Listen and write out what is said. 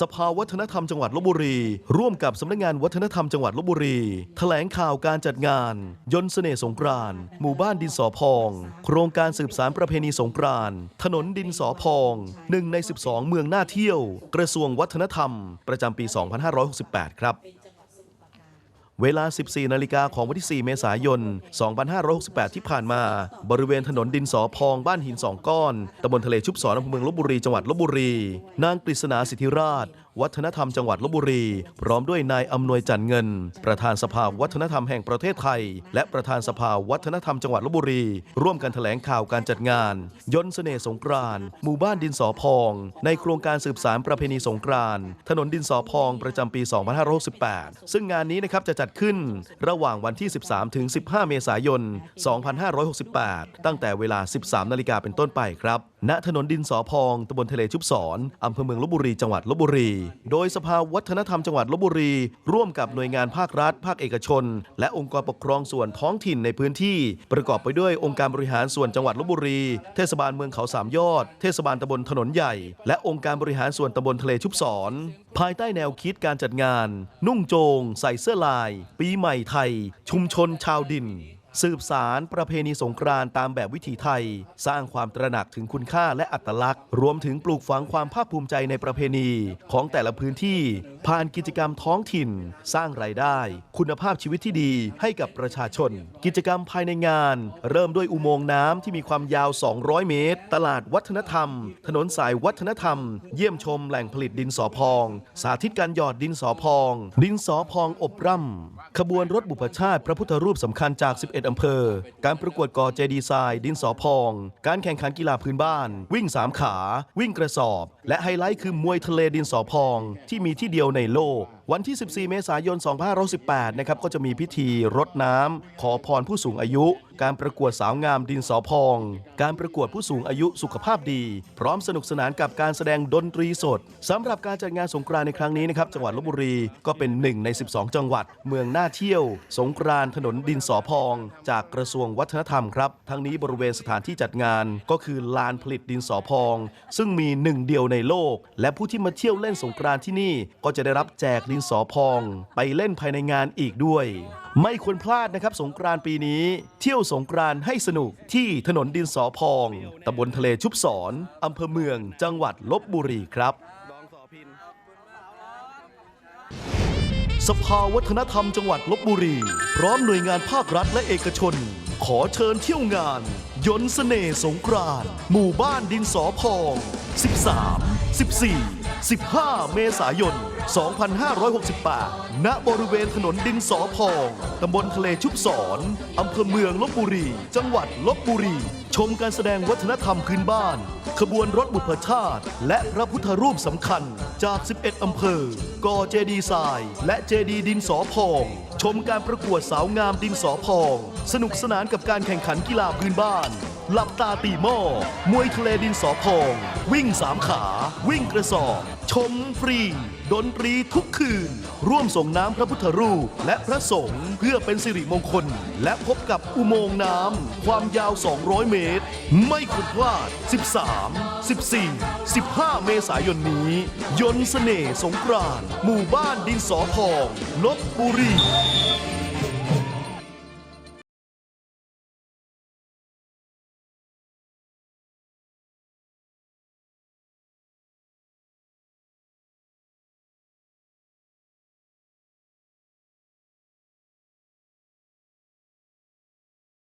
สภาวัฒนธรรมจังหวัดลบบุรี ร่วมกับสำนักงานวัฒนธรรมจังหวัดลบบุรีแถลงข่าวการจัดงาน ยนต์เสน่ห์สงกรานหมู่บ้านดินสอพอง โครงการสืบสารประเพณีสงกรานถนนดินสอพองหนึ่งใน 12 เมืองน่าเที่ยว กระทรวงวัฒนธรรม ประจำปี 2568 ครับ เวลา 14 นาฬิกาของวันที่ 4 เมษายน 2568 ที่ผ่านมา บริเวณถนนดินสอพองบ้านหินสองก้อนตำบลทะเลชุบสอนอำเภอเมืองลบบุรีจังหวัดลบบุรี นางกฤษณาสิทธิราช วัฒนธรรมจังหวัดลบบุรี พร้อมด้วยนายอำนวยจันเงิน ประธานสภาวัฒนธรรมแห่งประเทศไทย และประธานสภาวัฒนธรรมจังหวัดลบบุรี ร่วมกันแถลงข่าวการจัดงาน ยนต์เสน่ห์สงกรานต์หมู่บ้านดินสอพอง ในโครงการสืบสารประเพณีสงกรานต์ถนนดินสอพองประจำปี 2568 ซึ่งงานนี้นะครับจะจัดขึ้นระหว่างวันที่ 13 ถึง 15 เมษายน 2568 ตั้งแต่เวลา 13 นาฬิกาเป็นต้นไปครับ ณถนนดินสอพองตำบลทะเลชุบศรอำเภอเมืองลบบุรีจังหวัดลบบุรี โดยสภาวัฒนธรรมจังหวัดลบบุรี ร่วมกับหน่วยงานภาครัฐ ภาคเอกชน และองค์กรปกครองส่วนท้องถิ่นในพื้นที่ ประกอบไปด้วยองค์การบริหารส่วนจังหวัดลบบุรี เทศบาลเมืองเขาสามยอด เทศบาลตำบลถนนใหญ่ และองค์การบริหารส่วนตำบลทะเลชุบศรภายใต้แนวคิดการจัดงาน นุ่งโจง ใส่เสื้อลาย ปีใหม่ไทย ชุมชนชาวดิน สืบสารประเพณีสงกรานต์ตามแบบวิถีไทย สร้างความตระหนักถึงคุณค่าและอัตลักษณ์ รวมถึงปลูกฝังความภาคภูมิใจในประเพณีของแต่ละพื้นที่ ผ่านกิจกรรมท้องถิ่น สร้างรายได้ คุณภาพชีวิตที่ดีให้กับประชาชน กิจกรรมภายในงาน เริ่มด้วยอุโมงค์น้ำที่มีความยาว 200 เมตร ตลาดวัฒนธรรม ถนนสายวัฒนธรรม เยี่ยมชมแหล่งผลิตดินสอพอง สาธิตการหยอดดินสอพอง ดินสอพองอบร่ำขบวนรถบุพชาติพระพุทธรูปสำคัญจาก 11อำเภอ การประกวดกอเจดีไซน์ดินสอพอง การแข่งขันกีฬาพื้นบ้าน วิ่งสามขา วิ่งกระสอบ และไฮไลท์คือมวยทะเลดินสอพอง ที่มีที่เดียวในโลกวันที่ 14 เมษายน 2518 นะครับ ก็จะมีพิธีรดน้ำ ขอพรผู้สูงอายุ การประกวดสาวงามดินสอพอง การประกวดผู้สูงอายุสุขภาพดี พร้อมสนุกสนานกับการแสดงดนตรีสดสำหรับการจัดงานสงกรานในครั้งนี้นะครับ จังหวัดลบบุรีก็เป็นหนึ่งใน 12 จังหวัด เมืองน่าเที่ยว สงกรานถนนดินสอพอง จากกระทรวงวัฒนธรรมครับ ทั้งนี้บริเวณสถานที่จัดงานก็คือลานผลิตดินสอพอง ซึ่งมีหนึ่งเดียวในโลก และผู้ที่มาเที่ยวเล่นสงกรานที่นี่ก็จะได้รับแจกดินสอพอง ไปเล่นภายในงานอีกด้วย ไม่ควรพลาดนะครับสงกรานต์ปีนี้ เที่ยวสงกรานต์ให้สนุกที่ถนนดินสอพองตำบลทะเลชุบศรอำเภอเมือง จังหวัดลบบุรีครับสภาวัฒนธรรมจังหวัดลบบุรี พร้อมหน่วยงานภาครัฐและเอกชน ขอเชิญเที่ยวงาน ยนต์เสน่ห์สงกรานต์หมู่บ้านดินสอพอง 13 14 15 เมษายน 2568 ณ บริเวณถนนดินสอพอง ตำบลทะเลชุบศรอำเภอเมืองลบบุรี จังหวัดลบบุรี ชมการแสดงวัฒนธรรมพื้นบ้าน ขบวนรถบุพชาติ และพระพุทธรูปสำคัญจาก 11 อำเภอ กอเจดีไซน์และเจดีดินสอพอง ชมการประกวดสาวงามดินสอพอง สนุกสนานกับการแข่งขันกีฬาพื้นบ้าน หลับตาตีหม้อมวยทะเลดินสอพอง วิ่งสามขา วิ่งกระสอบ ชมฟรี ดนตรีทุกคืน ร่วมส่งน้ำพระพุทธรูป และพระสงฆ์เพื่อเป็นสิริมงคล และพบกับอุโมงค์น้ำ ความยาว 200 เมตร ไม่ควรพลาด 13 14 15 เมษายนนี้ ยนต์เสน่ห์สงกรานต์หมู่บ้านดินสอพองลบบุรี